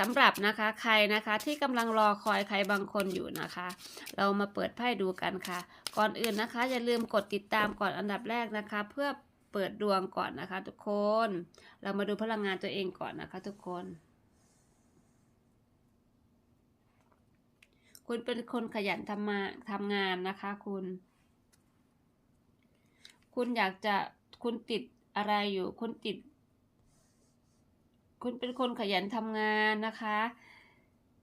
สำหรับนะคะใครนะคะที่กำลังรอคอยใครบางคนอยู่นะคะ เรามาเปิดไพ่ดูกันค่ะ ก่อนอื่นนะคะ อย่าลืมกดติดตามก่อนอันดับแรกนะคะ เพื่อเปิดดวงก่อนนะคะ ทุกคน เรามาดูพลังงานตัวเองก่อนนะคะ ทุกคน คุณเป็นคนขยันทำมาทำงานนะคะคุณ คุณอยากจะคุณติดอะไรอยู่ คุณติด คุณเป็นคนขยันทำงานนะคะ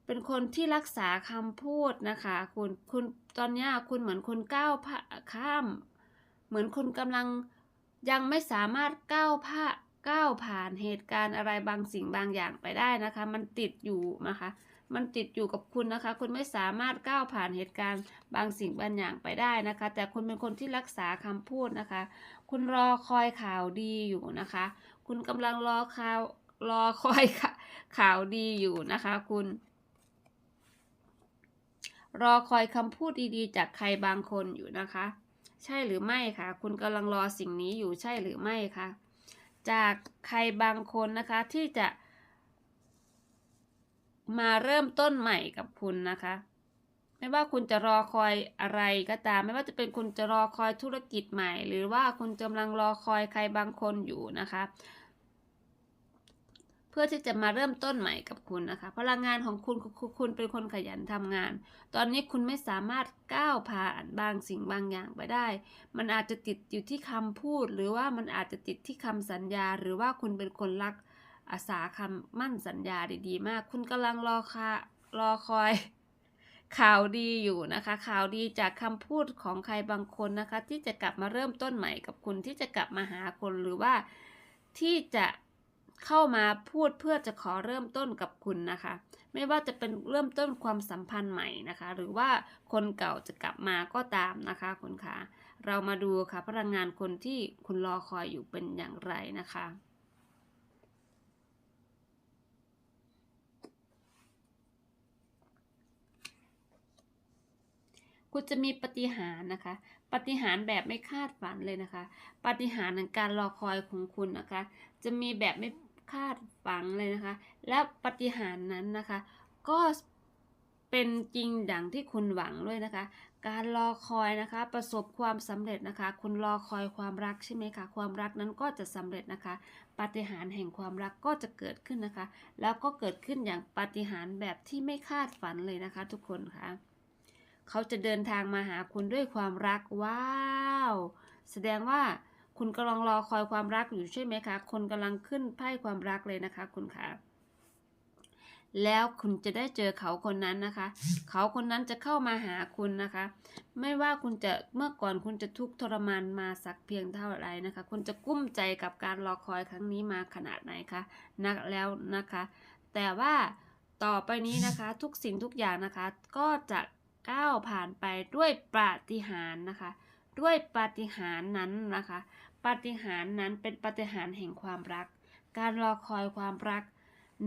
เป็นคนที่รักษาคำพูดนะคะคุณคุณตอนนี้คุณเหมือนคุณก้าวผ่าข้าม เหมือนคุณกำลังยังไม่สามารถก้าวผ่าก้าวผ่านเหตุการณ์อะไรบางสิ่งบางอย่างไปได้นะคะ มันติดอยู่นะคะ มันติดอยู่กับคุณนะคะ คุณไม่สามารถก้าวผ่านเหตุการณ์บางสิ่งบางอย่างไปได้นะคะ แต่คุณเป็นคนที่รักษาคำพูดนะคะ คุณรอคอยข่าวดีอยู่นะคะ คุณกำลังรอข่าว รอคอยข่าวดีอยู่นะคะคุณ รอคอยคำพูดดีๆ จากใครบางคนอยู่นะคะ ใช่หรือไม่คะคุณกำลังรอสิ่งนี้อยู่ใช่หรือไม่คะจากใครบางคนนะคะที่จะมาเริ่มต้นใหม่กับคุณนะคะ ไม่ว่าคุณจะรอคอยอะไรก็ตาม ไม่ว่าจะเป็นคุณจะรอคอยธุรกิจใหม่ หรือว่าคุณกำลังรอคอยใครบางคนอยู่นะคะ พื่อที่จะมาเริ่มต้นใหม่กับคุณนะคะ พลังงานของคุณคุณคุณเป็นคนขยันทำงาน ตอนนี้คุณไม่สามารถก้าวผ่านบางสิ่งบางอย่างไปได้ มันอาจจะติดอยู่ที่คำพูด หรือว่ามันอาจจะติดที่คำสัญญา หรือว่าคุณเป็นคนรักอาสาคำมั่นสัญญาดีๆ มาก คุณกำลังรอคารอคอยข่าวดีอยู่นะคะ ข่าวดีจากคำพูดของใครบางคนนะคะ ที่จะกลับมาเริ่มต้นใหม่กับคุณที่จะกลับมาหาคนหรือว่าที่จะ เข้ามาพูดเพื่อจะขอเริ่มต้นกับคุณนะคะ ไม่ว่าจะเป็นเริ่มต้นความสัมพันธ์ใหม่นะคะ หรือว่าคนเก่าจะกลับมาก็ตามนะคะคุณคะเรามาดูค่ะพลังงานคนที่คุณรอคอยอยู่เป็นอย่างไรนะคะคุณจะมีปฏิหารนะคะ ปฏิหารแบบไม่คาดฝันเลยนะคะ ปฏิหารในการรอคอยของคุณนะคะ จะมีแบบไม่ คาดฝันเลยนะคะ และปฏิหารนั้นนะคะ ก็เป็นจริงดังที่คุณหวังด้วยนะคะ การรอคอยนะคะ ประสบความสำเร็จนะคะ คุณรอคอยความรักใช่ไหมคะ ความรักนั้นก็จะสำเร็จนะคะ ปฏิหารแห่งความรักก็จะเกิดขึ้นนะคะ แล้วก็เกิดขึ้นอย่างปฏิหารแบบที่ไม่คาดฝันเลยนะคะ ทุกคนค่ะเขาจะเดินทางมาหาคุณด้วยความรักว้าว แสดงว่า คุณกำลังรอคอยความรักอยู่ใช่ไหมคะ คนกำลังขึ้นไพ่ความรักเลยนะคะ คุณคะแล้วคุณจะได้เจอเขาคนนั้นนะคะ เขาคนนั้นจะเข้ามาหาคุณนะคะ ไม่ว่าคุณจะเมื่อก่อนคุณจะทุกข์ทรมานมาสักเพียงเท่าไหรนะคะ คุณจะกุ้มใจกับการรอคอยครั้งนี้มาขนาดไหนคะนักแล้วนะคะ แต่ว่าต่อไปนี้นะคะทุกสิ่งทุกอย่างนะคะ ก็จะก้าวผ่านไปด้วยปาฏิหาริย์นะคะ ด้วยปาฏิหาริย์นั้นนะคะ ปาฏิหาริย์นั้นเป็นปาฏิหาริย์แห่งความรัก การรอคอยความรัก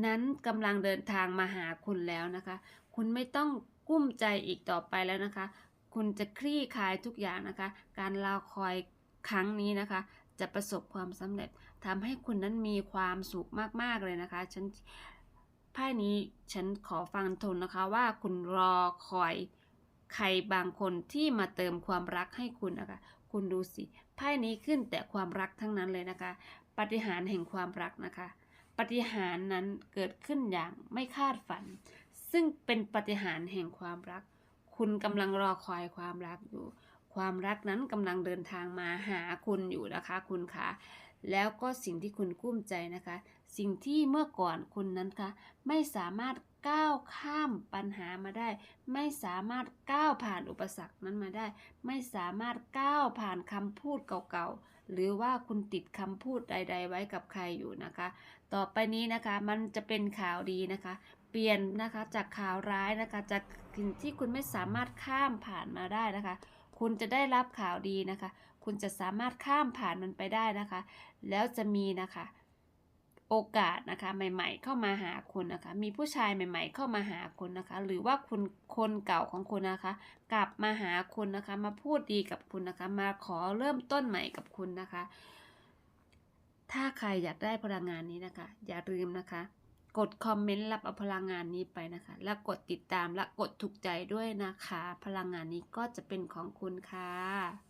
นั้นกำลังเดินทางมาหาคุณแล้วนะคะ คุณไม่ต้องกุ้มใจอีกต่อไปแล้วนะคะ คุณจะคลี่คลายทุกอย่างนะคะ การรอคอยครั้งนี้นะคะ จะประสบความสำเร็จทำให้คุณนั้นมีความสุขมากๆเลยนะคะ ฉันไพ่นี้ฉันขอฟังทนนะคะว่าคุณรอคอย ใครบางคนที่มาเติมความรักให้คุณนะคะ คุณดูสิไพ่นี้ขึ้นแต่ความรักทั้งนั้นเลยนะคะ ปฏิหารแห่งความรักนะคะ ปฏิหารนั้นเกิดขึ้นอย่างไม่คาดฝัน ซึ่งเป็นปฏิหารแห่งความรัก คุณกำลังรอคอยความรักอยู่ ความรักนั้นกำลังเดินทางมาหาคุณอยู่นะคะ คุณคะ แล้วก็สิ่งที่คุณกุ้มใจนะคะ สิ่งที่เมื่อก่อนคุณนั้นคะไม่สามารถก้าวข้ามปัญหามาได้ ไม่สามารถก้าวผ่านอุปสรรคนั้นมาได้ ไม่สามารถก้าวผ่านคำพูดเก่าๆ หรือว่าคุณติดคำพูดใด ๆ ไว้กับใครอยู่นะคะ ต่อไปนี้นะคะมันจะเป็นข่าวดีนะคะ เปลี่ยนนะคะจากข่าวร้ายนะคะจากสิ่งที่คุณไม่สามารถข้ามผ่านมาได้นะคะ คุณจะได้รับข่าวดีนะคะ คุณจะสามารถข้ามผ่านมันไปได้นะคะ แล้วจะมีนะคะโอกาสนะคะใหม่ๆเข้ามาหาคุณนะคะ มีผู้ชายใหม่ ๆ เข้ามาหาคุณนะคะ หรือว่าคุณคนเก่าของคุณนะคะ กลับมาหาคุณนะคะ มาพูดดีกับคุณนะคะ มาขอเริ่มต้นใหม่กับคุณนะคะ ถ้าใครอยากได้พลังงานนี้นะคะ อย่าลืมนะคะ กดคอมเมนต์รับเอาพลังงานนี้ไปนะคะ และกดติดตามและกดถูกใจด้วยนะคะ พลังงานนี้ก็จะเป็นของคุณค่ะ